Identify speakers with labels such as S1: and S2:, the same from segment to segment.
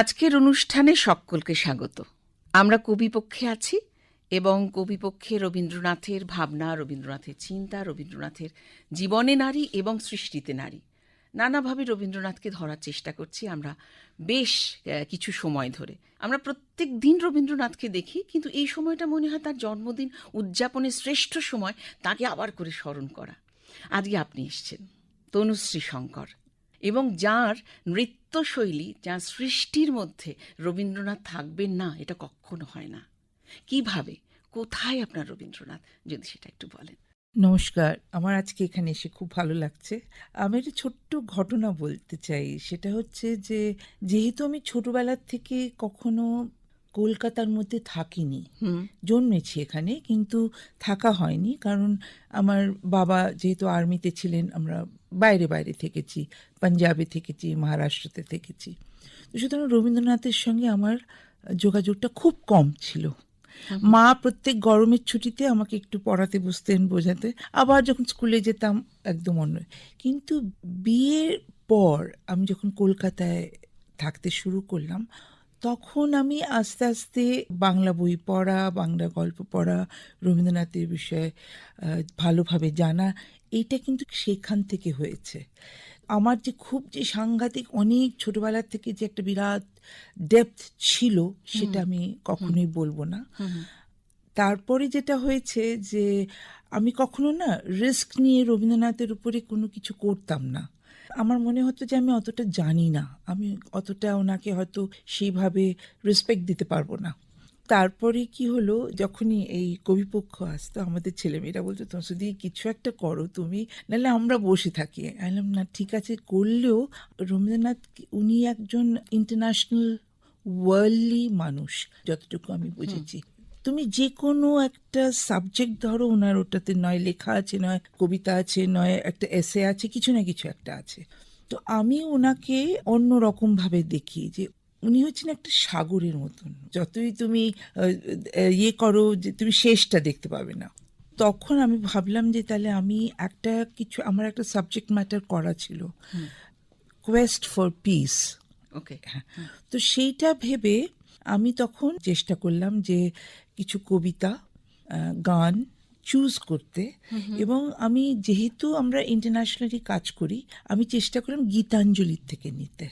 S1: আজকের অনুষ্ঠানে সকলকে স্বাগত। আমরা কবিপক্ষে আছি এবং কবিপক্ষে রবীন্দ্রনাথের ভাবনা, রবীন্দ্রনাথের চিন্তা, রবীন্দ্রনাথের জীবনে নারী এবং সৃষ্টিতে নারী। নানাভাবে রবীন্দ্রনাথকে ধরার চেষ্টা করছি আমরা বেশ কিছু সময় ধরে। আমরা প্রত্যেক দিন রবীন্দ্রনাথকে দেখি, কিন্তু এই সময়টা মনে হয় তার জন্মদিন উদযাপনের শ্রেষ্ঠ সময়, তাকে আবার করে স্মরণ করা। আজকে আপনি এসছেন, তনুশ্রী শঙ্কর। এবং যার নৃত্যশৈলী, যার সৃষ্টির মধ্যে রবীন্দ্রনাথ থাকবেন না, এটা কখনো হয় না। কীভাবে? কোথায় আপনার রবীন্দ্রনাথ? যদি সেটা একটু বলেন।
S2: নমস্কার, আমার আজকে এখানে এসে খুব ভালো লাগছে। আমি একটা ছোট্ট ঘটনা বলতে চাই। সেটা হচ্ছে যে, যেহেতু আমি ছোটবেলার থেকে কখনো কলকাতার মধ্যে থাকিনি। জন্মেছি এখানে কিন্তু থাকা হয়নি কারণ আমার বাবা যেহেতু আর্মিতে ছিলেন আমরা বাইরে বাইরে থেকেছি পাঞ্জাবে থেকেছি মহারাষ্ট্রতে থেকেছি। তো সুতরাং রবীন্দ্রনাথের সঙ্গে আমার যোগাযোগটা খুব কম ছিল। মা প্রত্যেক গরমের ছুটিতে আমাকে একটু পড়াতে বসতেন বোঝাতে। আবার যখন স্কুলে যেতাম একদম অন্য। কিন্তু বিয়ের পর আমি যখন কলকাতায় থাকতে শুরু করলাম তখন আমি আস্তে আস্তে বাংলা বই পড়া বাংলা গল্প পড়া রবীন্দ্রনাথের বিষয়ে ভালোভাবে জানা এইটা কিন্তু সেখান থেকে হয়েছে। আমার যে খুব যে সাংঘাতিক অনেক ছোটবেলার থেকে যে একটা বিরাট ডেপথ ছিল সেটা আমি কখনোই বলব না। তারপরে যেটা হয়েছে যে আমি কখনো না রিস্ক নিয়ে রবীন্দ্রনাথের উপরে কোনো কিছু করতাম না। আমার মনে হতো যে আমি অতটা জানি না। আমি অতটা ওনাকে হয়তো সেইভাবে রেসপেক্ট দিতে পারব না। তারপরে কি হলো? যখনই এই কবিপক্ষ আসতো আমাদের ছেলেমেয়েরা বলতো তোমার যদি কিছু একটা করো তুমি নাহলে আমরা বসে থাকি। আমি বললাম না ঠিক আছে। করলেও রবীন্দ্রনাথ উনি একজন ইন্টারন্যাশনাল ওয়ার্ল্ডলি মানুষ যতটুকু আমি বুঝেছি। তুমি যে কোনো একটা সাবজেক্ট ধরো ওনার ওটাতে নয় লেখা আছে নয় কবিতা আছে নয় একটা এসে আছে কিছু না কিছু একটা আছে। তো আমি ওনাকে অন্য রকম ভাবে দেখি যে উনি হচ্ছেন একটা সাগরের মতন। যতই তুমি ইয়ে করো যে তুমি শেষটা দেখতে পাবে না। তখন আমি ভাবলাম যে তাহলে আমি একটা কিছু আমার একটা সাবজেক্ট ম্যাটার করা ছিল। কোয়েস্ট ফর পিস
S1: ওকে
S2: তো সেইটা ভেবে আমি তখন চেষ্টা করলাম যে কিছু কবিতা গান চুজ করতে। এবং আমি যেহেতু আমরা ইন্টারন্যাশনালি কাজ করি আমি চেষ্টা করলাম গীতাঞ্জলির থেকে নিতে।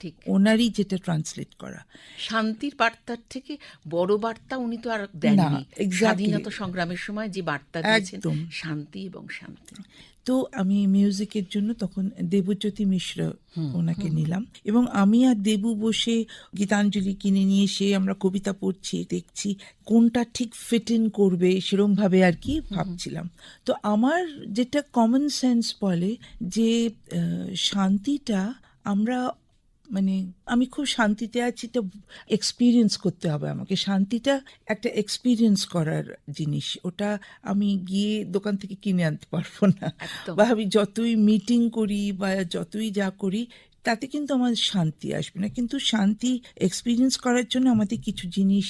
S1: ঠিক।
S2: ওনারই যেটা ট্রান্সলেট করা।
S1: শান্তির বার্তার থেকে বড় বার্তা উনি তো আর দেননি. স্বাধীনতা সংগ্রামের সময় যে বার্তা দিয়েছেন শান্তি এবং শান্তি।
S2: তো আমি মিউজিকের জন্য তখন দেবজ্যোতি মিশ্র ওনাকে নিলাম। এবং আমি আর দেবু বসে গীতাঞ্জলি কিনে নিয়ে এসে আমরা কবিতা পড়ছি দেখছি কোনটা ঠিক ফিট ইন করবে সেরমভাবে আর কি ভাবছিলাম। তো আমার যেটা কমন সেন্স বলে যে শান্তিটা আমরা মানে আমি খুব শান্তিতে আছি তো এক্সপিরিয়েন্স করতে হবে আমাকে। শান্তিটা একটা এক্সপিরিয়েন্স করার জিনিস। ওটা আমি গিয়ে দোকান থেকে কিনে আনতে পারব না। বা আমি যতই মিটিং করি বা যতই যা করি তাতে কিন্তু আমার শান্তি আসবে না। কিন্তু শান্তি এক্সপিরিয়েন্স করার জন্য আমাদের কিছু জিনিস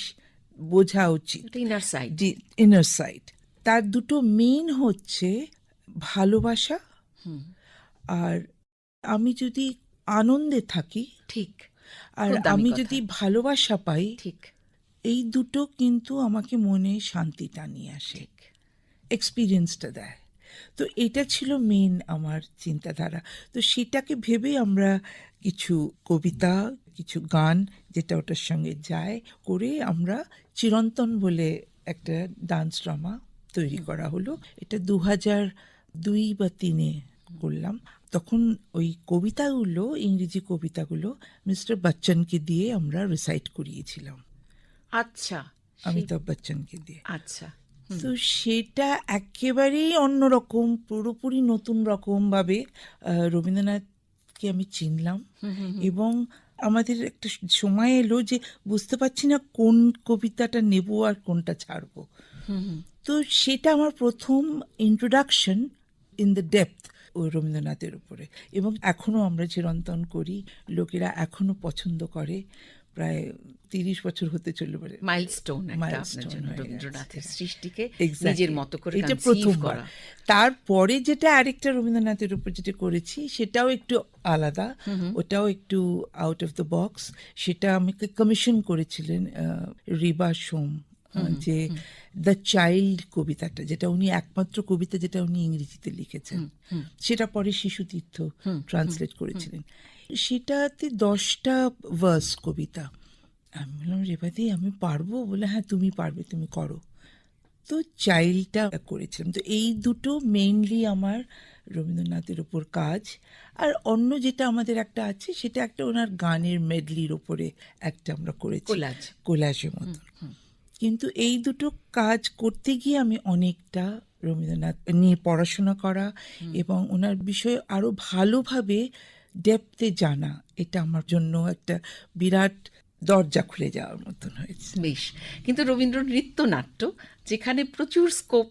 S2: বোঝা উচিত।
S1: ইনার সাইড
S2: ইনার সাইড তার দুটো মেন হচ্ছে ভালোবাসা আর আমি যদি আনন্দে থাকি।
S1: ঠিক।
S2: আর আমি যদি ভালোবাসা পাই
S1: ঠিক।
S2: এই দুটো কিন্তু আমাকে মনে শান্তিটা নিয়ে আসে। এক্সপিরিয়েন্সটা দেয়। তো এটা ছিল মেন আমার চিন্তাধারা। তো সেটাকে ভেবে আমরা কিছু কবিতা কিছু গান যেটা ওটার সঙ্গে যায় করে আমরা চিরন্তন বলে একটা ডান্স ড্রামা তৈরি করা হলো। এটা দু হাজার দুই বা তিনে করলাম। তখন ওই কবিতাগুলো ইংরেজি কবিতাগুলো মিস্টার বচ্চনকে দিয়ে আমরা রিসাইট করিয়েছিলাম।
S1: আচ্ছা
S2: অমিতাভ বচ্চনকে দিয়ে।
S1: আচ্ছা
S2: তো সেটা একেবারেই অন্যরকম পুরোপুরি নতুন রকম ভাবে রবীন্দ্রনাথকে আমি চিনলাম এবং আমাদের একটা সময় এলো যে বুঝতে পারছি না কোন কবিতাটা নেব আর কোনটা ছাড়বো। তো সেটা আমার প্রথম ইন্ট্রোডাকশন ইন দ্য ডেপথ ও রবীন্দ্রনাথের উপরে। এবং এখনও আমরা চিরন্তন করি লোকেরা এখনও পছন্দ করে প্রায় তিরিশ বছর হতে চলল মানে
S1: মাইলস্টোন রবীন্দ্রনাথের সৃষ্টিকে নিজের মতো করে
S2: এটা প্রথমবার। তারপরে যেটা আরেকটা রবীন্দ্রনাথের উপর যেটা করেছি সেটাও একটু আলাদা ওটাও একটু আউট অফ দ্য বক্স সেটা আমাকে কমিশন করেছিলেন রিবা সোম। যে দ্য চাইল্ড কবিতাটা যেটা উনি একমাত্র কবিতা যেটা উনি ইংরেজিতে লিখেছেন। সেটা পরে শিশু তীর্থ ট্রান্সলেট করেছিলেন। সেটাতে দশটা ভার্স কবিতা। আমি বললাম রেবাদি আমি পারব? বলে হ্যাঁ তুমি পারবে তুমি করো। তো চাইল্ডটা করেছিলাম। তো এই দুটো মেইনলি আমার রবীন্দ্রনাথের ওপর কাজ। আর অন্য যেটা আমাদের একটা আছে সেটা একটা ওনার গানের মেডলির ওপরে একটা আমরা করেছি।
S1: Collage।
S2: কোলাজের মতো। কিন্তু এই দুটো কাজ করতে গিয়ে আমি অনেকটা রবীন্দ্রনাথ নিয়ে পড়াশোনা করা এবং ওনার বিষয়ে আরও ভালোভাবে ডেপতে জানা এটা আমার জন্য একটা বিরাট দরজা খুলে যাওয়ার মতন হয়েছে।
S1: বেশ। কিন্তু রবীন্দ্র নৃত্যনাট্য যেখানে প্রচুর স্কোপ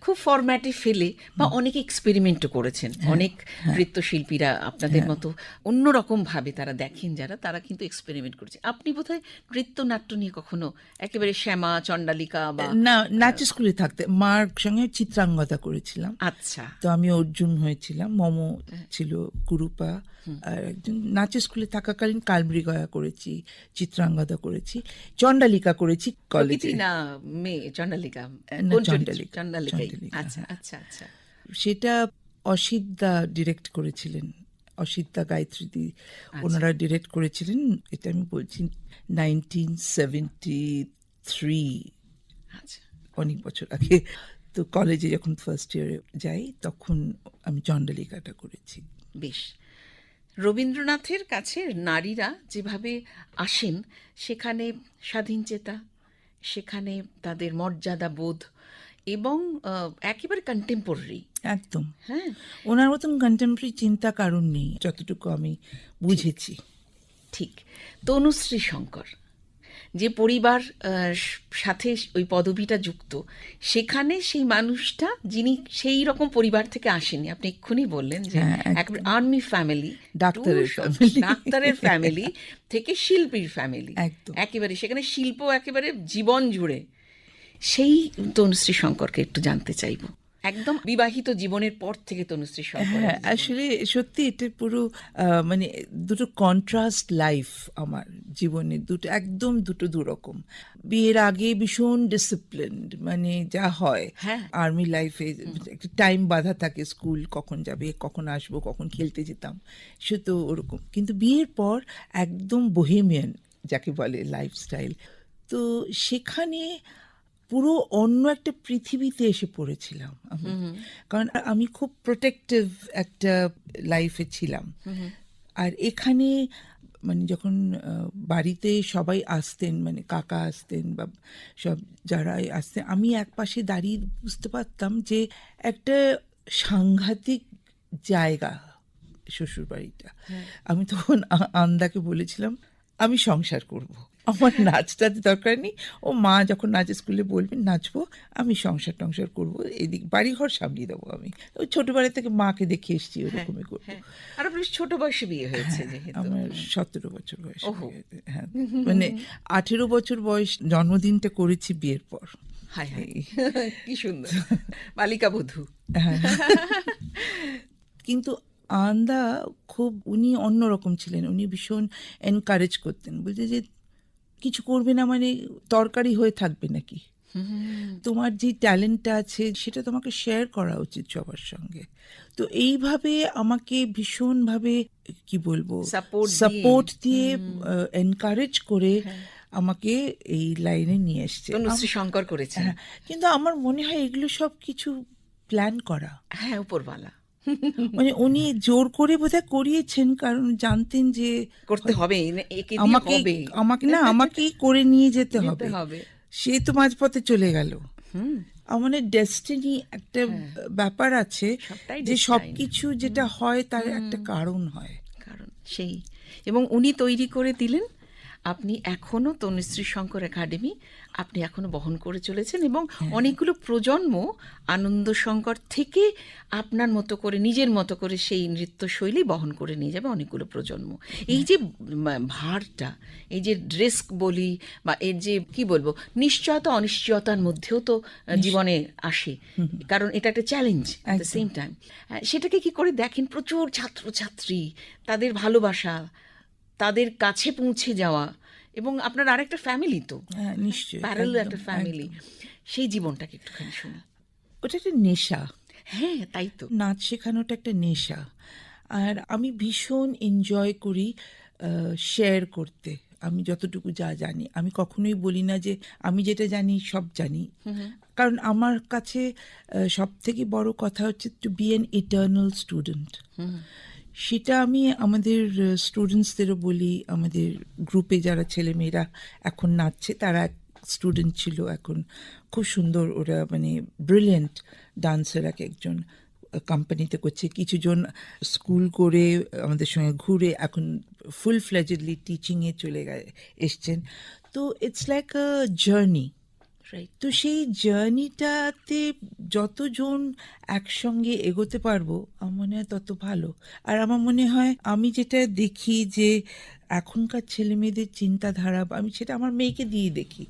S1: খুব ফরম্যাটে ফেলে বা অনেক এক্সপেরিমেন্টও করেছেন। অনেক নৃত্যশিল্পীরা আপনাদের মতো অন্যরকম ভাবে তারা দেখেন যারা তারা কিন্তু এক্সপেরিমেন্ট করেছে। আপনি বোধহয় নৃত্যনাট্য নিয়ে কখনো একেবারে শ্যামা চণ্ডালিকা বা
S2: না নাচের স্কুলে থাকতে মার সঙ্গে চিত্রাঙ্গতা করেছিলাম।
S1: আচ্ছা।
S2: তো আমি অর্জুন হয়েছিলাম মমো ছিল কুরুপা আর একজন নাচের স্কুলে থাকাকালীন কালমৃগয়া গয়া করেছি চিত্রাঙ্গদা করেছি চণ্ডালিকা করেছি কলেজে
S1: না মেয়ে চণ্ডালিকা।
S2: চণ্ডালিকা। চণ্ডালিকা,
S1: আচ্ছা। আচ্ছা আচ্ছা।
S2: সেটা অসিতদা ডিরেক্ট করেছিলেন। অসিতদা গায়ত্রী দি ওনারা ডিরেক্ট করেছিলেন এটা আমি বলছি নাইনটিন সেভেন্টি থ্রি
S1: আচ্ছা।
S2: অনেক বছর আগে। তো কলেজে যখন ফার্স্ট ইয়ারে যাই তখন আমি চণ্ডালিকাটা করেছি।
S1: বেশ। রবীন্দ্রনাথের কাছে নারীরা যেভাবে আসেন সেখানে স্বাধীন চেতা সেখানে তাদের মর্যাদা বোধ এবং একেবারে কন্টেম্পোরারি
S2: একদম।
S1: হ্যাঁ।
S2: ওনার মতন কন্টেম্পোরারি চিন্তা কারণ নেই যতটুকু আমি বুঝেছি।
S1: ঠিক। তনুশ্রী শঙ্কর যে পরিবার সাথে ওই পদবিটা যুক্ত সেখানে সেই মানুষটা যিনি সেই রকম পরিবার থেকে আসেনি। আপনি এক্ষুনি বললেন যে
S2: হ্যাঁ, একদম।
S1: আর্মি ফ্যামিলি
S2: ডাক্তারের
S1: ডাক্তারের ফ্যামিলি থেকে শিল্পীর ফ্যামিলি।
S2: একদম।
S1: একেবারে সেখানে শিল্প একেবারে জীবন জুড়ে সেই তনুশ্রী শঙ্করকে একটু জানতে চাইব। একদম বিবাহিত জীবনের পর থেকে তনুশ্রী শঙ্কর
S2: হ্যাঁ আসলে সত্যি এটা পুরো মানে দুটো কন্ট্রাস্ট লাইফ আমার জীবনে দুটো একদম দুটো দুরকম। বিয়ের আগে ভীষণ ডিসিপ্লিনড মানে যা হয়
S1: হ্যাঁ।
S2: আর্মি লাইফে একটা টাইম বাধা থাকে স্কুল কখন যাবে কখন আসব কখন খেলতে যেতাম সে তো ওরকম। কিন্তু বিয়ের পর একদম বোহেমিয়ান যাকে বলে লাইফস্টাইল তো সেখানে পুরো অন্য একটা পৃথিবীতে এসে পড়েছিলাম আমি। কারণ আমি খুব প্রোটেক্টিভ একটা লাইফে ছিলাম। আর এখানে মানে যখন বাড়িতে সবাই আসতেন মানে কাকা আসতেন বা সব যারা আসতেন আমি এক পাশে দাঁড়িয়ে বুঝতে পারতাম যে একটা সাংঘাতিক জায়গা শ্বশুর বাড়িটা আমি তখন আন্দাকে বলেছিলাম আমি সংসার করব। আমার নাচটাতে দরকার নেই। ও মা যখন নাচের স্কুলে বলবেন নাচবো আমি সংসার টংসার করব এদিক বাড়ি ঘর সামলিয়ে দেবো আমি। ওই ছোটবেলা থেকে মাকে দেখে এসেছি ওরকমই করব
S1: হ্যাঁ। আর আপনার ছোট বয়সে বিয়ে হয়েছে
S2: হ্যাঁ, আমার সতেরো বছর বয়স হ্যাঁ। মানে আঠেরো বছর বয়স জন্মদিনটা করেছি বিয়ের পর।
S1: হায় হায়। কি সুন্দর। বালিকা বধূ।
S2: হ্যাঁ। কিন্তু আন্দা খুব উনি অন্যরকম ছিলেন। উনি ভীষণ এনকারেজ করতেন। বলতে যে কিছু করবে না মানে তরকারি হয়ে থাকবে নাকি? তোমার যে ট্যালেন্টটা আছে সেটা তোমাকে শেয়ার করা উচিত সবার সঙ্গে। তো এইভাবে আমাকে ভীষণভাবে কি বলব সাপোর্ট দিয়ে। এনকারেজ করে আমাকে এই লাইনে নিয়ে এসছে।
S1: শঙ্কর করেছে।
S2: হ্যাঁ, কিন্তু আমার মনে হয় এগুলো সব কিছু প্ল্যান করা।
S1: হ্যাঁ উপরওয়ালা।
S2: মানে উনি জোর করে বোধহয় করিয়েছেন কারণ জানতেন যে
S1: করতে হবে
S2: আমাকে আমাকে না আমাকেই করে নিয়ে যেতে হবে। সে তো মাঝপথে চলে গেল।
S1: হুম।
S2: আমার ডেস্টিনি একটা ব্যাপার আছে যে সবকিছু যেটা হয় তার একটা কারণ হয়।
S1: কারণ সেই। এবং উনি তৈরি করে দিলেন আপনি এখনও তনুশ্রী শঙ্কর একাডেমি আপনি এখনও বহন করে চলেছেন এবং অনেকগুলো প্রজন্ম আনন্দ শঙ্কর থেকে আপনার মতো করে নিজের মতো করে সেই নৃত্যশৈলী বহন করে নিয়ে যাবে অনেকগুলো প্রজন্ম। এই যে ভারটা এই যে ড্রেস বলি বা এর যে কি বলব নিশ্চয়তা অনিশ্চয়তার মধ্যেও তো জীবনে আসে। কারণ এটা একটা challenge at the same time সেটাকে কি করে দেখেন? প্রচুর ছাত্রছাত্রী তাদের ভালোবাসা তাদের কাছে পৌঁছে যাওয়া এবং আপনার আরেকটা ফ্যামিলি তো।
S2: হ্যাঁ নিশ্চয়ই
S1: প্যারেল একটা ফ্যামিলি সেই জীবনটাকে একটুখানি শুনি।
S2: ওটা একটা নেশা।
S1: হ্যাঁ তাই তো।
S2: নাচ শেখানোটা একটা নেশা। আর আমি ভীষণ এনজয় করি শেয়ার করতে। আমি যতটুকু যা জানি। আমি কখনোই বলি না যে আমি যেটা জানি সব জানি। কারণ আমার কাছে সব থেকে বড় কথা হচ্ছে to be an eternal student সেটা আমি আমাদের স্টুডেন্টসদেরও বলি, আমাদের গ্রুপে যারা ছেলেমেয়েরা এখন নাচছে, তারা এক স্টুডেন্ট ছিল এখন। খুব সুন্দর ওরা মানে ব্রিলিয়েন্ট ডান্সার এক একজন কোম্পানিতে করছে। কিছুজন স্কুল করে আমাদের সঙ্গে ঘুরে এখন ফুল ফ্লেজেডলি টিচিংয়ে চলে গে, এসছেন। তো it's like a journey
S1: right
S2: তো সেই জার্নিটাতে যতজন একসঙ্গে এগোতে পারব আমার মনে হয় তত ভালো। আর আমার মনে হয় আমি যেটা দেখি যে এখনকার ছেলে মেয়েদের চিন্তাধারা বা আমি সেটা আমার মেয়েকে দিয়ে দেখি।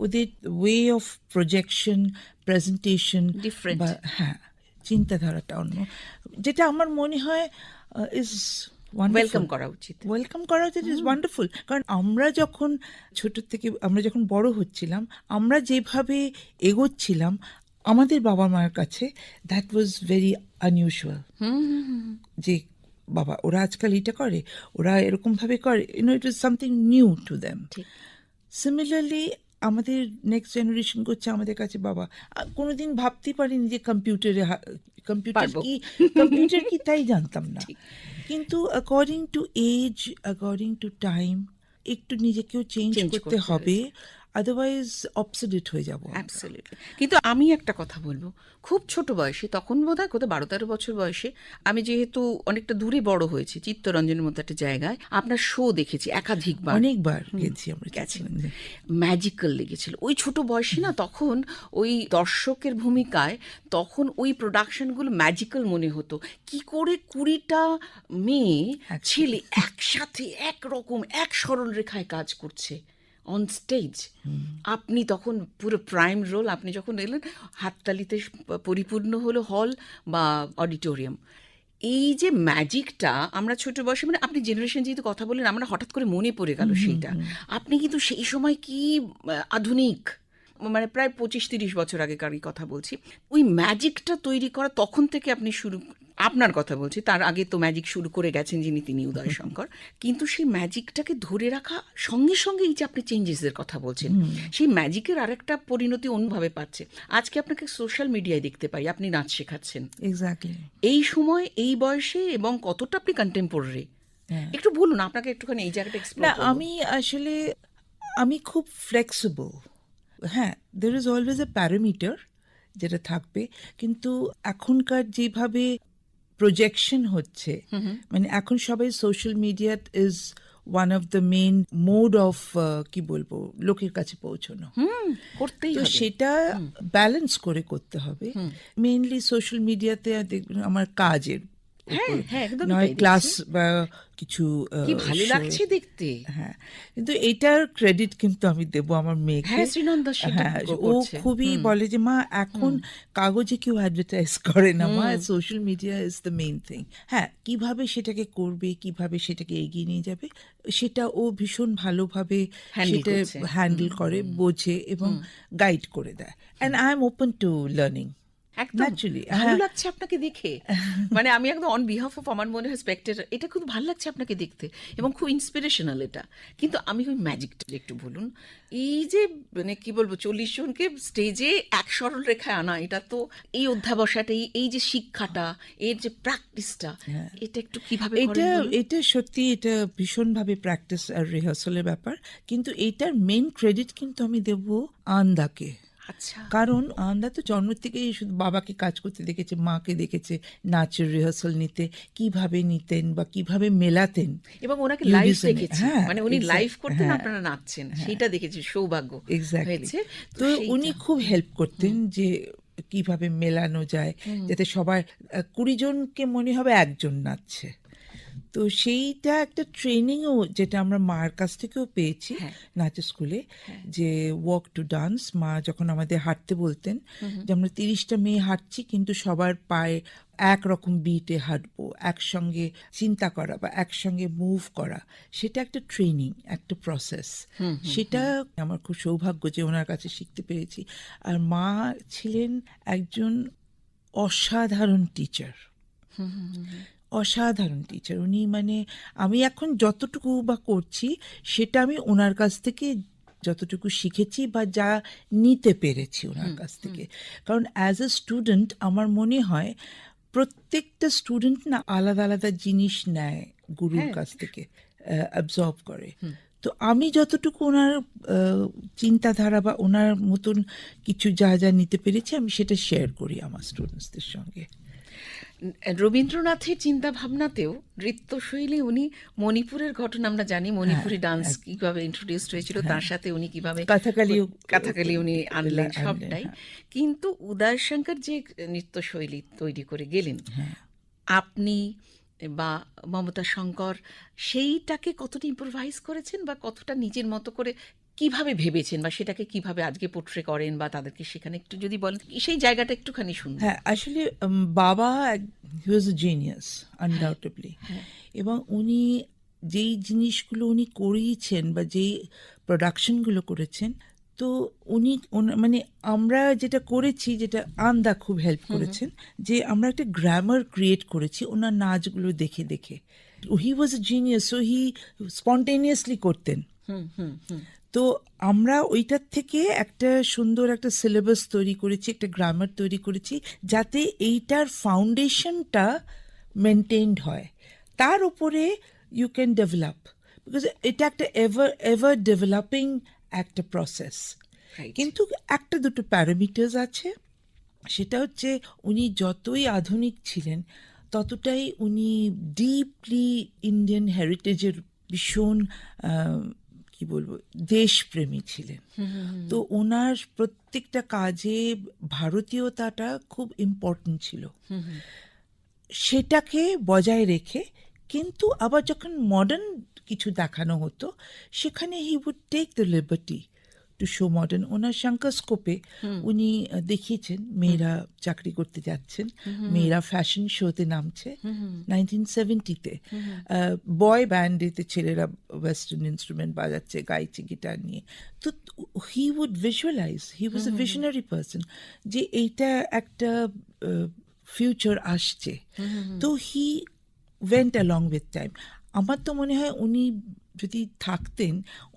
S2: ওদের ওয়ে অফ প্রজেকশন প্রেজেন্টেশন হ্যাঁ চিন্তাধারাটা অন্য। যেটা আমার মনে হয় ইজ
S1: ওয়েলকাম করা উচিত।
S2: ওয়েলকাম করা উচিত ইজ ওয়ান্ডারফুল কারণ আমরা যখন ছোট থেকে আমরা যখন বড় হচ্ছিলাম আমরা যেভাবে এগোচ্ছিলাম আমাদের বাবা মায়ের কাছে দ্যাট ওয়াজ ভেরি আনইউজুয়াল যে বাবা ওরা আজকাল এটা করে ওরা এরকমভাবে করে you know it is something new to them similarly আমাদের নেক্সট জেনারেশন করছে আমাদের কাছে বাবা। কোনোদিন ভাবতেই পারিনি যে কম্পিউটারে কম্পিউটার
S1: পারব।
S2: কি কম্পিউটার কি তাই জানতাম না কিন্তু according to age according to time একটু নিজেকেও চেঞ্জ
S1: Change
S2: করতে
S1: করতে
S2: হবে আদারওয়াইজ অবসিডিট হয়ে যাব
S1: অ্যাবসলিউটলি কিন্তু আমি একটা কথা বলব খুব ছোট বয়সে তখন বোধ হয় কোথাও বারো তেরো বছর বয়সে আমি যেহেতু অনেকটা দূরে বড় হয়েছি চিত্তরঞ্জনের মতো একটা জায়গায় আপনার শো দেখেছি একাধিকবার।
S2: অনেকবার গেছি আমরা গেছি।
S1: ম্যাজিক্যাল লেগেছিল। ওই ছোট বয়সে না তখন ওই দর্শকের ভূমিকায় তখন ওই প্রোডাকশনগুলো ম্যাজিক্যাল মনে হতো। কি করে কুড়িটা মেয়ে ছেলে একসাথে একরকম এক সরল রেখায় কাজ করছে। অন স্টেজ আপনি তখন পুরো প্রাইম রোল আপনি যখন এলেন হাততালিতে পরিপূর্ণ হলো হল বা অডিটোরিয়াম এই যে ম্যাজিকটা আমরা ছোট বয়সে মানে আপনি জেনারেশন যেহেতু কথা বললেন আমরা হঠাৎ করে মনে পড়ে গেল সেইটা। আপনি কিন্তু সেই সময় কি আধুনিক মানে প্রায় পঁচিশ তিরিশ বছর আগেকারই কথা বলছি ওই ম্যাজিকটা তৈরি করা তখন থেকে আপনি শুরু আপনার কথা বলছি তার আগে তো ম্যাজিক শুরু করে গেছেন যিনি তিনি উদয় শঙ্কর। কিন্তু সেই ম্যাজিকটাকে ধরে রাখা সঙ্গে সঙ্গে এই যে আপনি চেঞ্জেসের কথা বলছেন সেই ম্যাজিকের আরেকটা পরিণতি অন্যভাবে পাচ্ছে। আজকে আপনাকে সোশ্যাল মিডিয়ায় দেখতে পাই আপনি নাচ শেখাচ্ছেন।
S2: এক্স্যাক্টলি
S1: এই সময় এই বয়সে এবং কতটা আপনি কন্টেম্পোরারি একটু বলুন আপনাকে একটুখানি এই জায়গাটা
S2: না
S1: এক্সপ্লোর
S2: আমি আসলে আমি খুব ফ্লেক্সিবল হ্যাঁ there is always a parameter যেটা থাকবে কিন্তু এখনকার যেভাবে প্রজেকশন হচ্ছে। মানে এখন সবাই social media is one of the main mode of কি বলব লোকের কাছে পৌঁছানো। তো সেটা ব্যালেন্স করে করতে হবে। মেইনলি সোশ্যাল মিডিয়াতে দেখবেন আমার কাজের
S1: হ্যাঁ, হ্যাঁ,
S2: নয় ক্লাস বা কিছু
S1: কি ভালো লাগছে দেখতে?
S2: হ্যাঁ কিন্তু এটার ক্রেডিট কিন্তু আমি দেব আমার মেয়েকে।
S1: হ্যাঁ, শ্রীনন্দা
S2: হ্যাঁ, ও খুবই বলে যে মা এখন কাগজে কেউ অ্যাডভার্টাইজ করে না মা social media is the main thing হ্যাঁ কীভাবে সেটাকে করবে কীভাবে সেটাকে এগিয়ে নিয়ে যাবে সেটা ও ভীষণ ভালোভাবে সেটা হ্যান্ডেল করে বোঝে এবং গাইড করে দেয়। And I am open to learning
S1: একদম। ভালো
S2: হ্যাঁ।
S1: লাগছে আপনাকে দেখে। মানে আমি একদম অন বিহাফ অফ আমার মনে হয় এটা খুব ভালো লাগছে আপনাকে দেখতে এবং খুব ইন্সপিরেশনাল এটা। কিন্তু আমি ওই ম্যাজিকটা একটু বলুন এই যে মানে কি বলব চল্লিশ জনকে স্টেজে এক সরল রেখায় আনা এটা তো এই অধ্যাবসাটা এই যে শিক্ষাটা এর যে প্র্যাকটিসটা এটা একটু কীভাবে
S2: এটা এটা সত্যি এটা ভীষণভাবে প্র্যাকটিস আর রিহার্সালের ব্যাপার। কিন্তু এটার মেন ক্রেডিট কিন্তু আমি দেব আন্দাকে। কারণ আমরা তো জন্ম থেকেই শুধু বাবাকে কাজ করতে দেখেছে মাকে দেখেছে নাচের রিহার্সাল নিতে কীভাবে নিতেন বা কীভাবে মেলাতেন।
S1: এবং ওনাকে লাইভ দেখেছি।
S2: হ্যাঁ,
S1: মানে উনি লাইভ করতেন
S2: হ্যাঁ,
S1: আপনারা নাচছেন। সেটা দেখেছি সৌভাগ্য
S2: এক্স্যাক্টলি তো উনি খুব হেল্প করতেন যে কীভাবে মেলানো যায় যাতে সবাই কুড়ি জনকে মনে হবে একজন নাচছে। তো সেইটা একটা ট্রেনিংও যেটা আমরা মার কাছ থেকেও পেয়েছি
S1: হ্যাঁ।
S2: নাচের স্কুলে যে ওয়াক টু ডান্স মা যখন আমাদের হাঁটতে বলতেন যে আমরা তিরিশটা মেয়ে হাঁটছি কিন্তু সবার পায়ে একরকম বিটে হাঁটবো একসঙ্গে চিন্তা করা বা একসঙ্গে মুভ করা। সেটা একটা ট্রেনিং একটা প্রসেস সেটা আমার খুব সৌভাগ্য যে ওনার কাছে শিখতে পেরেছি। আর মা ছিলেন একজন অসাধারণ টিচার অসাধারণ টিচার উনি মানে আমি এখন যতটুকু বা করছি সেটা আমি ওনার কাছ থেকে যতটুকু শিখেছি বা যা নিতে পেরেছি ওনার কাছ থেকে। কারণ অ্যাজ এ স্টুডেন্ট আমার মনে হয় প্রত্যেকটা স্টুডেন্ট না আলাদা আলাদা জিনিস নেয় গুরুর কাছ থেকে অ্যাবজর্ব করে। তো আমি যতটুকু ওনার চিন্তাধারা বা ওনার মতন কিছু যা যা নিতে পেরেছি আমি সেটা শেয়ার করি আমার স্টুডেন্টসদের সঙ্গে।
S1: রবীন্দ্রনাথের চিন্তা ভাবনাতেও নৃত্যশৈলী উনি মণিপুরের ঘটনা আমরা জানি মণিপুরি ডান্স কীভাবে ইন্ট্রোডিউসড হয়েছিল তার সাথে উনি কীভাবে
S2: কথাকালিও
S1: কথাকালি উনি আনলেন
S2: আনলেন,
S1: সবটাই
S2: হ্যাঁ।
S1: কিন্তু উদয় শঙ্কর যে নৃত্যশৈলী তৈরি করে গেলেন
S2: হ্যাঁ।
S1: আপনি বা মমতা শঙ্কর সেইটাকে কতটা ইম্প্রোভাইজ করেছেন বা কতটা নিজের মতো করে কীভাবে ভেবেছেন বা সেটাকে কীভাবে আজকে পোট্রে করেন বা তাদেরকে সেখানে একটু যদি বলেন সেই জায়গাটা একটুখানি শুনব
S2: হ্যাঁ আসলে বাবা হি ওয়াজ এ জিনিয়াস আনডাউটেবলি এবং উনি যেই জিনিসগুলো উনি করিয়েছেন বা যেই প্রোডাকশনগুলো করেছেন তো উনি মানে আমরা যেটা করেছি যেটা আন্দা খুব হেল্প করেছেন যে আমরা একটা গ্রামার ক্রিয়েট করেছি ওনার নাচগুলো দেখে দেখে। He was a genius so he spontaneously করতেন।
S1: হুম হুম হুম।
S2: তো আমরা ওইটার থেকে একটা সুন্দর একটা সিলেবাস তৈরি করেছি একটা গ্রামার তৈরি করেছি যাতে এইটার ফাউন্ডেশনটা মেনটেনড হয়। তার উপরে ইউ ক্যান ডেভেলপ বিকজ এটা একটা এভার এভার ডেভেলপিং একটা প্রসেস কিন্তু একটা দুটো প্যারামিটার্স আছে সেটা হচ্ছে উনি যতই আধুনিক ছিলেন ততটাই উনি ডিপলি ইন্ডিয়ান হেরিটেজের ভীষণ কি বলব দেশপ্রেমী ছিলেন। তো ওনার প্রত্যেকটা কাজে ভারতীয়তাটা খুব ইম্পর্টেন্ট ছিল। সেটাকে বজায় রেখে কিন্তু আবার যখন মডার্ন কিছু দেখানো হতো সেখানে he would take the liberty to show modern ওনার শঙ্করস্কোপে উনি দেখিয়েছেন মেয়েরা চাকরি করতে যাচ্ছেন। মেয়েরা ফ্যাশন শোতে নামছে। নাইনটিন সেভেন্টিতে বয় ব্যান্ডেতে ছেলেরা ওয়েস্টার্ন ইনস্ট্রুমেন্ট বাজাচ্ছে গাইছে গিটার নিয়ে। তো he would visualize he was a visionary person যে এইটা একটা ফিউচার আসছে। তো he went along with time আমার তো মনে হয় উনি যদি থাকতেন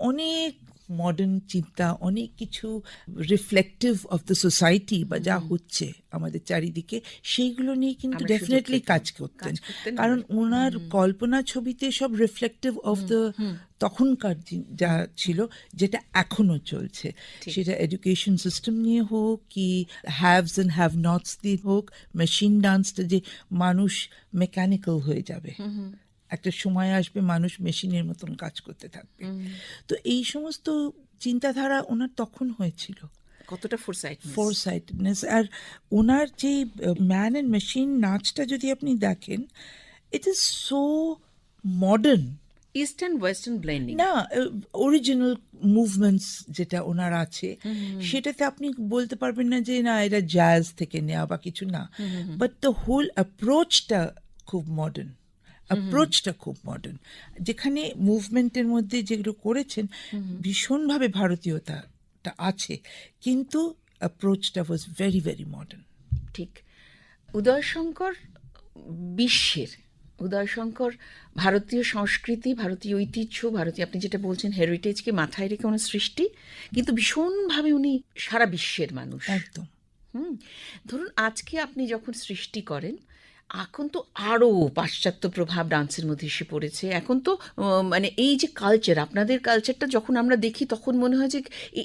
S2: অনেক মডার্ন চিন্তা অনেক কিছু রিফ্লেক্টিভ অফ দ্য সোসাইটি বা যা হচ্ছে আমাদের চারিদিকে সেইগুলো নিয়ে কিন্তু ডেফিনেটলি কাজ করতেন। কারণ ওনার কল্পনা ছবিতে সব রিফ্লেক্টিভ অফ দ্য তখনকার যা ছিল যেটা এখনও চলছে। সেটা এডুকেশন সিস্টেম নিয়ে হোক কি হ্যাভস অ্যান্ড হ্যাভ নটস দিয়ে হোক মেশিন ডান্সটা যে মানুষ মেকানিক্যাল হয়ে যাবে। একটা সময় আসবে মানুষ মেশিনের মতন কাজ করতে থাকবে। তো এই সমস্ত চিন্তাধারা ওনার তখন হয়েছিল।
S1: কতটা ফোরসাইট
S2: ফোরসাইটেডনেস আর ওনার যে ম্যান অ্যান্ড মেশিন নাচটা যদি আপনি দেখেন it is so modern
S1: eastern western blending
S2: না অরিজিনাল মুভমেন্টস যেটা ওনার আছে সেটাতে আপনি বলতে পারবেন না যে না এটা জ্যাজ থেকে নেওয়া বা কিছু না। বাট দ্য হোল অ্যাপ্রোচটা খুব মডার্ন অ্যাপ্রোচটা খুব মডার্ন যেখানে মুভমেন্টের মধ্যে যেগুলো করেছেন ভীষণভাবে ভারতীয়তাটা আছে কিন্তু অ্যাপ্রোচটা ওয়াজ ভেরি ভেরি মডার্ন
S1: ঠিক। উদয়শঙ্কর বিশ্বের উদয়শঙ্কর ভারতীয় সংস্কৃতি ভারতীয় ঐতিহ্য ভারতীয় আপনি যেটা বলছেন হেরিটেজকে মাথায় রেখে ওনার সৃষ্টি কিন্তু ভীষণভাবে উনি সারা বিশ্বের মানুষ।
S2: একদম।
S1: হুম। ধরুন আজকে আপনি যখন সৃষ্টি করেন এখন তো আরও পাশ্চাত্য প্রভাব ডান্সের মধ্যে এসে পড়েছে। এখন তো মানে এই যে কালচার আপনাদের কালচারটা যখন আমরা দেখি তখন মনে হয় যে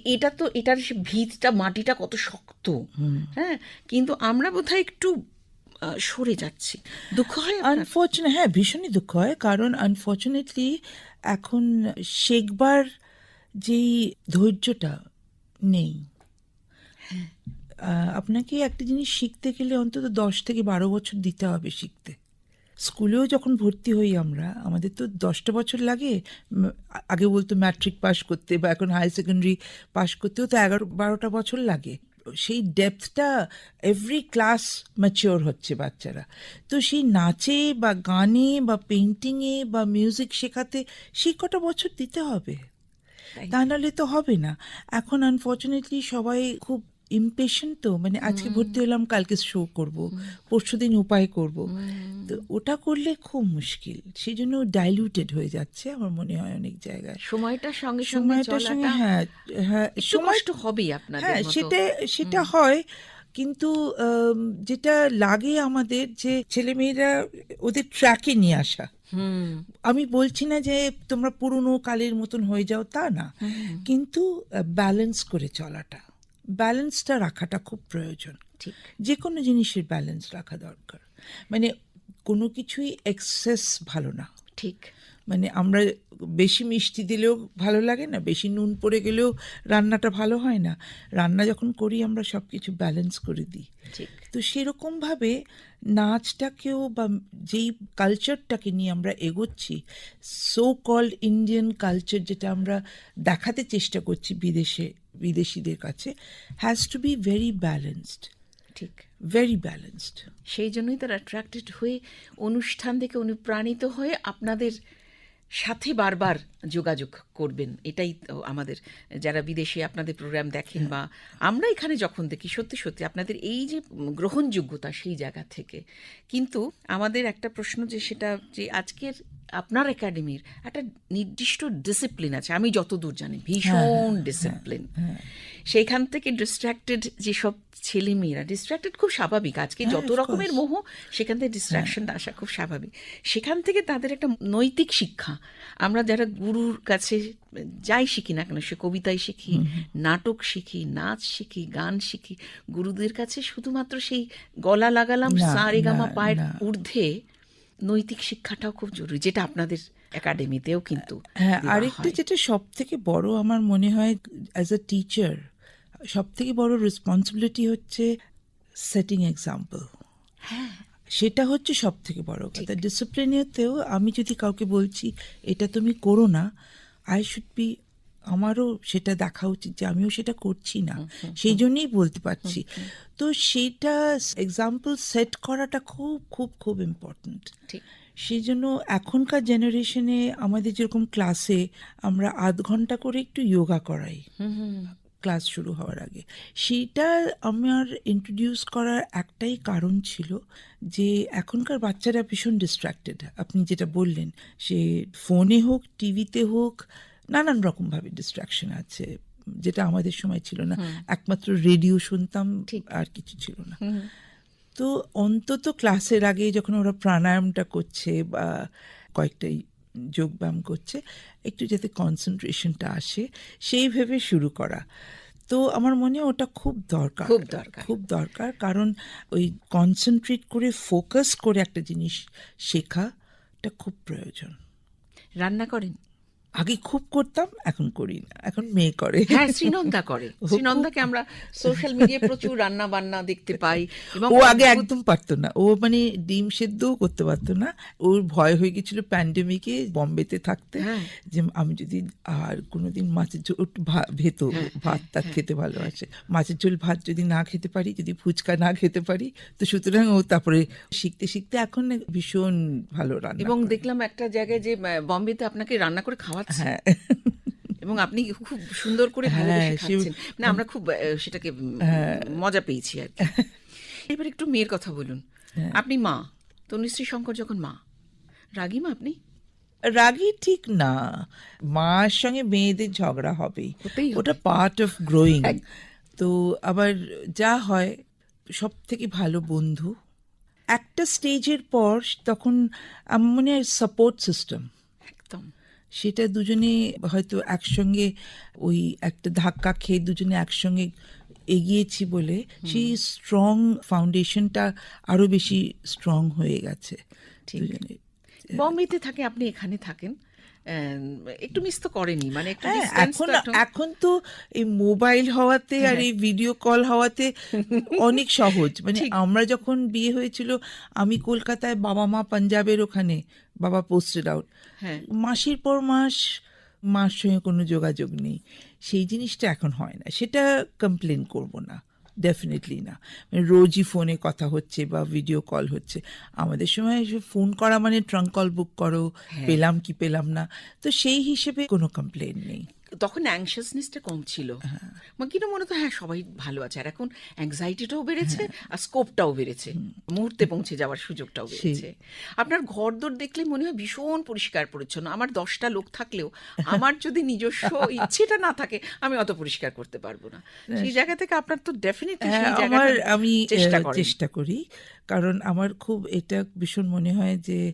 S1: এটা তো এটার সে ভিতটা মাটিটা কত শক্ত। হ্যাঁ কিন্তু আমরা বোধহয় একটু সরে যাচ্ছি। দুঃখ হয়?
S2: আনফর্চুনেট হ্যাঁ ভীষণই দুঃখ হয়। কারণ আনফর্চুনেটলি এখন শেখবার যেই ধৈর্যটা নেই। আহ, আপনাকে একটা জিনিস শিখতে গেলে অন্তত দশ থেকে বারো বছর দিতে হবে শিখতে। স্কুলেও যখন ভর্তি হই আমরা আমাদের তো দশটা বছর লাগে আগে বলতো ম্যাট্রিক পাস করতে বা এখন হায়ার সেকেন্ডারি পাস করতেও তো এগারো বারোটা বছর লাগে। সেই ডেপথটা এভরি ক্লাস ম্যাচিওর হচ্ছে বাচ্চারা। তো সেই নাচে বা গানে বা পেন্টিংয়ে বা মিউজিক শেখাতে সেই কটা বছর দিতে হবে। তা নাহলে তো হবে না। এখন আনফর্চুনেটলি সবাই খুব ইমপেশেন্ট তো মানে আজকে ভর্তি হলাম কালকে শো করব পরশু দিন উপায় করব। তো ওটা করলে খুব মুশকিল সেই জন্য ডাইলিউটেড হয়ে যাচ্ছে আমার মনে হয় অনেক জায়গায়।
S1: সময়টার সঙ্গে সঙ্গে
S2: সময়টার সঙ্গে হ্যাঁ হ্যাঁ সময়
S1: কষ্ট হবেই আপনাদের
S2: হ্যাঁ সেটা সেটা হয় কিন্তু যেটা লাগে আমাদের যে ছেলেমেয়েরা ওদের ট্র্যাকে নিয়ে আসা। আমি বলছি না যে তোমরা পুরনো কালের মতন হয়ে যাও তা না। কিন্তু ব্যালেন্স করে চলাটা। ব্যালেন্সটা রাখাটা খুব প্রয়োজন।
S1: ঠিক।
S2: যে কোনো জিনিসের ব্যালেন্স রাখা দরকার। মানে কোনো কিছুই এক্সেস ভালো না।
S1: ঠিক।
S2: মানে আমরা বেশি মিষ্টি দিলেও ভালো লাগে না বেশি নুন পড়ে গেলেও রান্নাটা ভালো হয় না। রান্না যখন করি আমরা সব কিছু ব্যালেন্স করে দিই।
S1: ঠিক।
S2: তো সেরকমভাবে নাচটাকেও বা যেই কালচারটাকে নিয়ে আমরা এগোচ্ছি সো কল্ড ইন্ডিয়ান কালচার যেটা আমরা দেখাতে চেষ্টা করছি বিদেশে বিদেশিদের কাছে has to be very balanced
S1: ঠিক।
S2: ভেরি ব্যালেন্সড
S1: সেই জন্যই তারা অ্যাট্রাক্টেড হয়ে অনুষ্ঠান থেকে অনুপ্রাণিত হয়ে আপনাদের সাথে বারবার যোগাযোগ করবেন। এটাই আমাদের, যারা বিদেশে আপনাদের প্রোগ্রাম দেখেন বা আমরা এখানে যখন দেখি, সত্যি সত্যি আপনাদের এই যে গ্রহণযোগ্যতা সেই জায়গা থেকে। কিন্তু আমাদের একটা প্রশ্ন যে সেটা যে আজকের আপনার একাডেমির একটা নির্দিষ্ট ডিসিপ্লিন আছে। আমি যতদূর জানি ভীষণ ডিসিপ্লিন সেইখান থেকে ডিস্ট্র্যাক্টেড যেসব ছেলে মেয়েরা ডিস্ট্র্যাক্টেড খুব স্বাভাবিক। আজকে
S2: হ্যাঁ,
S1: যত রকমের মোহ সেখান থেকে ডিস্ট্রাকশনটা আসা খুব স্বাভাবিক। সেখান থেকে তাদের একটা নৈতিক শিক্ষা। আমরা যারা গুরুর কাছে যাই শিখি না কেন সে কবিতায় শিখি নাটক শিখি নাচ শিখি গান শিখি গুরুদের কাছে শুধুমাত্র সেই গলা লাগালাম
S2: না,
S1: সারে গামা পায়ের ঊর্ধ্বে নৈতিক শিক্ষাটাও খুব জরুরি যেটা আপনাদের একাডেমিতেও কিন্তু
S2: হ্যাঁ আরেকটা যেটা সব থেকে বড় আমার মনে হয় অ্যাজ আ টিচার সব থেকে বড় রেসপন্সিবিলিটি হচ্ছে সেটিং এক্সাম্পল
S1: হ্যাঁ।
S2: সেটা হচ্ছে সব থেকে বড় কথা। ডিসিপ্লিনেতেও আমি যদি কাউকে বলছি এটা তুমি করো না আই শুড বি আমারও সেটা দেখা উচিত যে আমিও সেটা করছি না। সেই জন্যই বলতে পারছি। তো সেইটা এক্সাম্পল সেট করাটা খুব খুব খুব ইম্পর্ট্যান্ট
S1: ঠিক।
S2: সেই জন্য এখনকার জেনারেশনে আমাদের যেরকম ক্লাসে আমরা আধ ঘণ্টা করে একটু যোগা করাই। ক্লাস শুরু হওয়ার আগে। সেইটা আমার ইন্ট্রোডিউস করার একটাই কারণ ছিল যে এখনকার বাচ্চারা ভীষণ ডিস্ট্র্যাক্টেড আপনি যেটা বললেন সে ফোনে হোক টিভিতে হোক নানান রকমভাবে ডিস্ট্রাকশন আছে যেটা আমাদের সময় ছিল না। একমাত্র রেডিও শুনতাম আর কিছু ছিল না। তো অন্তত ক্লাসের আগে যখন ওরা প্রাণায়ামটা করছে বা কয়েকটা যোগব্যায়াম করছে একটু যাতে কনসেন্ট্রেশনটা আসে সেই ভেবে শুরু করা। তো আমার মনে হয় ওটা খুব দরকার।
S1: খুব দরকার।
S2: খুব দরকার কারণ ওই কনসেন্ট্রেট করে ফোকাস করে একটা জিনিস শেখাটা খুব প্রয়োজন।
S1: রান্না করেন?
S2: আগে খুব করতাম এখন করি না এখন মেয়ে করে।
S1: হ্যাঁ শ্রীনন্দা করে। শ্রীনন্দাকে আমরা সোশ্যাল মিডিয়ায় প্রচুর রান্না বান্না দেখতে পাই এবং
S2: ও আগে একদম পারতো না। ও মানে ডিম সেদ্ধও করতে পারতো না। ওর ভয় হয়ে গেছিল প্যান্ডেমিকে বম্বেতে থাকতে
S1: হ্যাঁ।
S2: যে আমি যদি আর কোনোদিন মাছের ঝোল ভেতো
S1: হ্যাঁ,
S2: ভাত তার খেতে ভালোবাসে। মাছের ঝোল ভাত যদি না খেতে পারি যদি ফুচকা না খেতে পারি তো সুতরাং ও তারপরে শিখতে শিখতে এখন ভীষণ ভালো রান্না
S1: এবং দেখলাম একটা জায়গায় যে বম্বেতে আপনাকে রান্না করে খাওয়াচ্ছে
S2: হ্যাঁ।
S1: এবং আপনি খুব সুন্দর করে
S2: হ্যাঁ,
S1: খাচ্ছেন। না আমরা খুব সেটাকে মজা পেয়েছি আর কি। এবার একটু মেয়ের কথা বলুন।
S2: হ্যাঁ।
S1: আপনি মা তনুশ্রী শঙ্কর যখন মা রাগী মা আপনি?
S2: রাগী ঠিক না। মার সঙ্গে মেয়েদের ঝগড়া
S1: হবে।
S2: ওটা পার্ট অফ গ্রোয়িং তো আবার যা হয় সব থেকে ভালো বন্ধু। একটা স্টেজের পর তখন আমার মনে হয় সাপোর্ট সিস্টেম
S1: একদম।
S2: সেটা দুজনে হয়তো একসঙ্গে ওই একটা ধাক্কা খেয়ে দুজনে একসঙ্গে এগিয়েছি বলে সেই স্ট্রং ফাউন্ডেশনটা আরও বেশি স্ট্রং হয়ে গেছে দুজনে
S1: বম্বেতে থাকে আপনি এখানে থাকেন একটু মিস তো করেনি মানে একটু
S2: হ্যাঁ এখন এখন তো এই মোবাইল হওয়াতে আর এই ভিডিও কল হওয়াতে অনেক সহজ। মানে আমরা যখন বিয়ে হয়েছিল আমি কলকাতায় বাবা মা পাঞ্জাবের ওখানে বাবা পোস্টেড আউট
S1: হ্যাঁ।
S2: মাসের পর মাস মার সঙ্গে কোনো যোগাযোগ নেই। সেই জিনিসটা এখন হয় না। সেটা কমপ্লেন করব না। ডেফিনেটলি না। মানে রোজই ফোনে কথা হচ্ছে বা ভিডিও কল হচ্ছে। আমাদের সময় ফোন করা মানে ট্রাঙ্ক কল বুক করো। পেলাম কি পেলাম না। তো সেই হিসেবে কোনো কমপ্লেন নেই।
S1: তখন অ্যাংশাসনেসটা কম ছিল।
S2: হ্যাঁ।
S1: কিন্তু মনে তো হ্যাঁ সবাই ভালো আছে। আর এখন অ্যাংজাইটিটাও বেড়েছে
S2: হ্যাঁ।
S1: আর স্কোপটাও বেড়েছে। মুহূর্তে পৌঁছে যাওয়ার সুযোগটাও বেড়েছে। আপনার ঘর দর দেখলে মনে হয় ভীষণ পরিষ্কার পরিচ্ছন্ন। আমার দশটা লোক থাকলেও আমার যদি নিজস্ব ইচ্ছেটা না থাকে আমি অত পরিষ্কার করতে পারব না। সেই জায়গা থেকে আপনার তো ডেফিনেটলি
S2: হ্যাঁ, আমার আমি
S1: চেষ্টা
S2: করি। কারণ আমার খুব এটা ভীষণ মনে হয় যে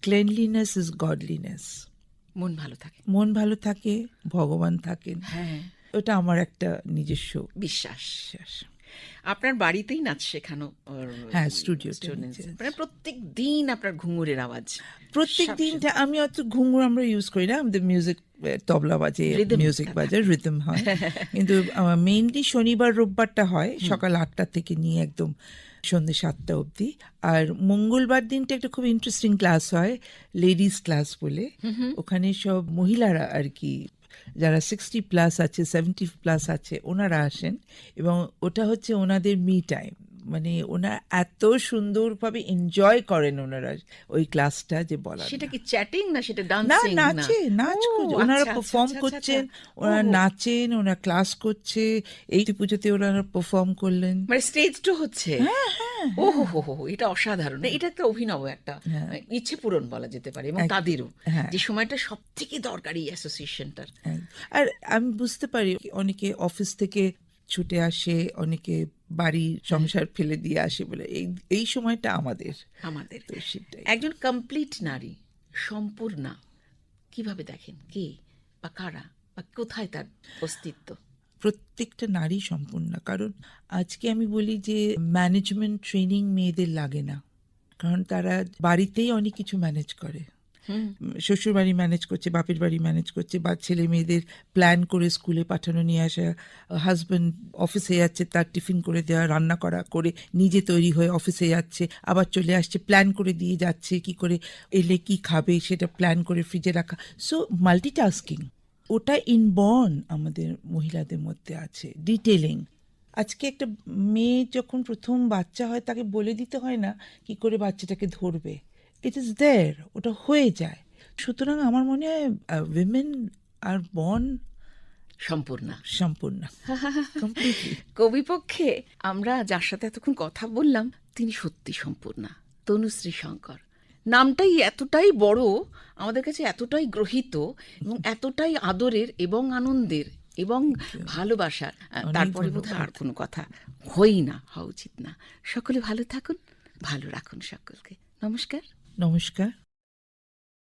S2: ক্লেনলিনেস ইজ গডলিনেস
S1: মন ভালো থাকে।
S2: মন ভালো থাকে ভগবান থাকেন।
S1: হ্যাঁ।
S2: ওটা আমার একটা নিজস্ব
S1: বিশ্বাস।
S2: বিশ্বাস।
S1: আপনার বাড়িতেই নাচ শেখানো
S2: হ্যাঁ, স্টুডিও
S1: মানে প্রত্যেক দিন আপনার ঘুঙুরের আওয়াজ।
S2: প্রত্যেক দিনটা আমি অত ঘুঙুর আমরা ইউজ করি না। আমাদের মিউজিক তবলা বাজে মিউজিক বাজে রিদম হয়। কিন্তু মেইনলি শনিবার রোববারটা হয় সকাল আটটা থেকে নিয়ে একদম সন্ধ্যে সাতটা অবধি। আর মঙ্গলবার দিনটা একটা খুব ইন্টারেস্টিং ক্লাস হয় লেডিস ক্লাস বলে। ওখানে সব মহিলারা আর কি যারা সিক্সটি প্লাস আছে সেভেন্টি প্লাস আছে ওনারা আসেন। এবং ওটা হচ্ছে ওনাদের মি টাইম মানে ওনারা এত সুন্দরভাবে এনজয় করেন ওনারা ওই ক্লাসটা যে বলা
S1: সেটা কি চ্যাটিং না সেটা ডান্সিং
S2: না? নাচে নাচ ওনারা পারফর্ম
S1: আচ্ছা, আচ্ছা,
S2: করছেন
S1: আচ্ছা।
S2: ওনারা নাচেন ওনারা ক্লাস করছে এই পুজোতে ওনারা পারফর্ম করলেন।
S1: মানে স্টেজ টু হচ্ছে।
S2: হ্যাঁ,
S1: ও হো হো হো এটা অসাধারণ। এটা একটা অভিনব একটা ইচ্ছে পূরণ বলা যেতে পারে এবং তাদেরও
S2: হ্যাঁ।
S1: যে সময়টা সব থেকে দরকারি অ্যাসোসিয়েশনটার
S2: হ্যাঁ। আর আমি বুঝতে পারি অনেকে অফিস থেকে ছুটে আসে অনেকে বাড়ি সংসার ফেলে দিয়ে আসে বলে। এই এই সময়টা আমাদের।
S1: আমাদের। একজন কমপ্লিট নারী সম্পূর্ণা কীভাবে দেখেন? কে বা কারা বা কোথায় তার অস্তিত্ব?
S2: প্রত্যেকটা নারী সম্পূর্ণ। কারণ আজকে আমি বলি যে ম্যানেজমেন্ট ট্রেনিং মেয়েদের লাগে না। কারণ তারা বাড়িতেই অনেক কিছু ম্যানেজ করে। শ্বশুর বাড়ি ম্যানেজ করছে, বাপের বাড়ি ম্যানেজ করছে, বা ছেলে মেয়েদের প্ল্যান করে স্কুলে পাঠানো নিয়ে আসা হাজব্যান্ড অফিসে যাচ্ছে, তার টিফিন করে দেওয়া, রান্না করা, করে নিজে তৈরি হয়ে অফিসে যাচ্ছে, আবার চলে আসছে প্ল্যান করে দিয়ে যাচ্ছে, কি করে এলে কি খাবে, সেটা প্ল্যান করে ফ্রিজে রাখা। সো মাল্টিটাস্কিং ওটা ইনবর্ন আমাদের মহিলাদের মধ্যে আছে ডিটেলিং আজকে একটা মেয়ে যখন প্রথম বাচ্চা হয়, তাকে বলে দিতে হয় না, কি করে বাচ্চাটাকে ধরবে। ইট ইজ দেয়ার ওটা হয়ে যায়। সুতরাং আমার মনে হয় উইমেন আর বন
S1: সম্পূর্ণা।
S2: সম্পূর্ণ।
S1: কবিপক্ষে আমরা যার সাথে এতক্ষণ কথা বললাম তিনি সত্যি সম্পূর্ণা। তনুশ্রী শঙ্কর। নামটাই এতটাই বড় আমাদের কাছে এতটাই গ্রহিত এবং এতটাই আদরের এবং আনন্দের এবং ভালোবাসার। তারপরে বোধহয় আর কোনো কথা হই না হওয়া উচিত না। সকলে ভালো থাকুন ভালো রাখুন সকলকে। নমস্কার।
S2: নমস্কার।